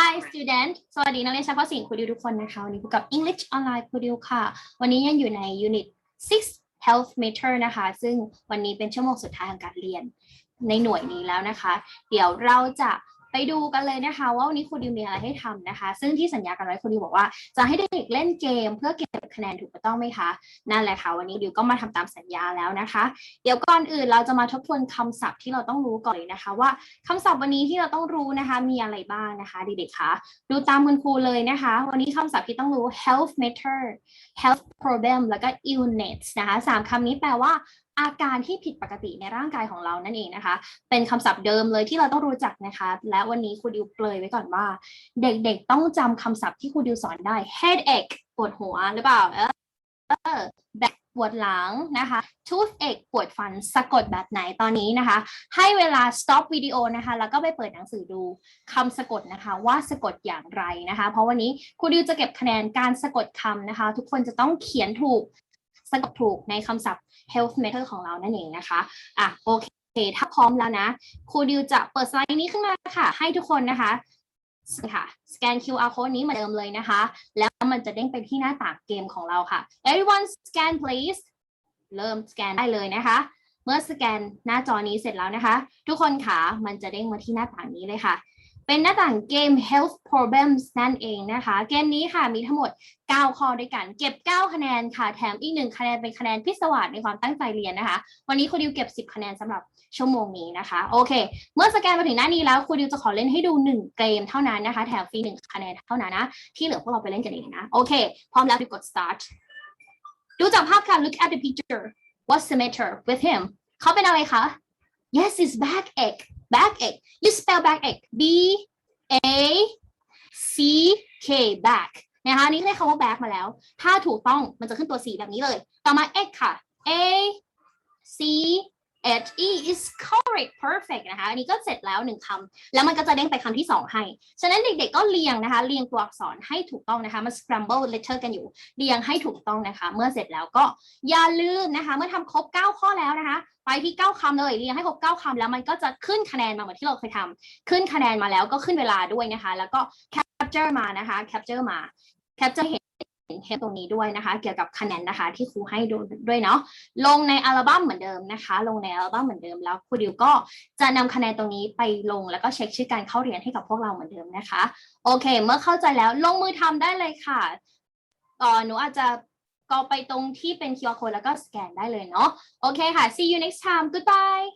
Hi student สวัสดีนักเรียนชั้นป .4 ครูดิวทุกคนนะคะวันนี้พบกับ English Online ครูดิวค่ะ วันนี้ยังอยู่ใน Unit 6 Health Meter นะคะ ซึ่งวันนี้เป็นชั่วโมงสุดท้ายของการเรียนในหน่วยนี้แล้วนะคะ เดี๋ยวเราจะ ไปดูกันเลยนะคะว่าวันนี้ครูดิวมีอะไรให้ทำนะคะ ซึ่งที่สัญญากันไว้ครูดิวบอกว่า จะให้เด็กเล่นเกม เพื่อเก็บคะแนนถูกต้องไหมคะนั่นแหละค่ะวันนี้ดิวก็มาทำตามสัญญาแล้วนะคะ เดี๋ยวก่อนอื่นเราจะมาทบทวนคำศัพท์ที่เราต้องรู้ก่อนเลยนะคะ ว่าคำศัพท์วันนี้ที่เราต้องรู้นะคะ มีอะไรบ้างนะคะเด็กๆคะดูตามคุณครูเลยนะคะ วันนี้คำศัพท์ที่ต้องรู้ health matter health problem แล้วก็ illness นะคะสามคำนี้แปลว่า อาการที่ผิดปกติในร่างกายของเรานั่นเองนะคะ เป็นคำศัพท์เดิมเลยที่เราต้องรู้จักนะคะ และวันนี้ครูดิวเปลยไว้ก่อนว่า เด็กๆต้องจำคำศัพท์ที่ครูดิวสอนได้ headache ปวดหัวหรือเปล่าเออ back ปวดหลังนะคะ toothache ปวดฟันสะกดแบบไหนตอนนี้นะคะ ให้เวลา stop วิดีโอนะคะ แล้วก็ไปเปิดหนังสือดูคำสะกดนะคะ ว่าสะกดอย่างไรนะคะ เพราะวันนี้ครูดิวจะเก็บคะแนนการสะกดคำนะคะ ทุกคนจะต้องเขียนถูก สะกดถูกในคำศัพท์ health matter ของเรานั่นเองนะคะอะโอเคถ้าพร้อมแล้วนะครูดิวจะเปิดสไลด์นี้ขึ้นมาค่ะ ให้ทุกคนนะคะค่ะสแกน QR code นี้เหมือนเดิมเลยนะคะ แล้วมันจะเด้งไปที่หน้าต่างเกมของเราค่ะ everyone scan please เริ่มสแกนได้เลยนะคะ เมื่อสแกนหน้าจอนี้เสร็จแล้วนะคะ ทุกคนค่ะมันจะเด้งมาที่หน้าต่างนี้เลยค่ะ เป็นหน้าต่างเกม health problems นั่นเองนะคะ เกมนี้ค่ะมีทั้งหมด 9 ข้อด้วยกัน เก็บ 9 คะแนนค่ะ แถมอีกหนึ่งคะแนนเป็นคะแนนพิศวาสในความตั้งใจเรียนนะคะ วันนี้ครูดิวเก็บ 10 คะแนนสำหรับชั่วโมงนี้นะคะ โอเค เมื่อสแกนมาถึงหน้านี้แล้วครูดิวจะขอเล่นให้ดู 1 เกมเท่านั้นนะคะ แถมฟรี 1 คะแนนเท่านั้นนะ ที่เหลือพวกเราไปเล่นกันเองนะ โอเค พร้อมแล้วดิวกด start ดูจากภาพค่ะ look at the picture what's the matter with him เขาเป็นอะไรคะ yes it's backache backache you spell backache b a c k back นะคะนี่ได้คำว่า back มาแล้ว ถ้าถูกต้องมันจะขึ้นตัว C แบบนี้เลย ต่อมา x ค่ะ a c h e is correct perfect นะคะอันนี้ก็เสร็จแล้วหนึ่งคำแล้วมันก็จะเด้งไปคำที่สองให้ ฉะนั้นเด็กๆก็เรียงนะคะ เรียงตัวอักษรให้ถูกต้องนะคะมา scramble letter กันอยู่ เรียงให้ถูกต้องนะคะ เมื่อเสร็จแล้วก็อย่าลืมนะคะ เมื่อทำครบ 9 ข้อแล้วนะคะ ไปที่ 9คำเลยเรียงให้ครบ 9คำแล้วมันก็จะขึ้นคะแนนมาเหมือนที่เราเคยทำขึ้นคะแนนมาแล้วก็ขึ้นเวลาด้วยนะคะ แล้วก็ capture มานะคะ capture มา capture เห็น เห็นตรงนี้ด้วยนะคะ เกี่ยวกับคะแนนนะคะที่ครูให้ดูด้วยเนาะลงในอัลบั้มเหมือนเดิมนะคะ ลงในอัลบั้มเหมือนเดิมแล้วครูดิวก็จะนำคะแนนตรงนี้ไปลงแล้วก็เช็คชื่อการเข้าเรียนให้กับพวกเราเหมือนเดิมนะคะ โอเค เมื่อเข้าใจแล้วลงมือทำได้เลยค่ะเอ่อหนูอาจจะก็ไปตรงที่เป็น QR code แล้วก็สแกนได้เลยเนาะโอเคค่ะ see you next time goodbye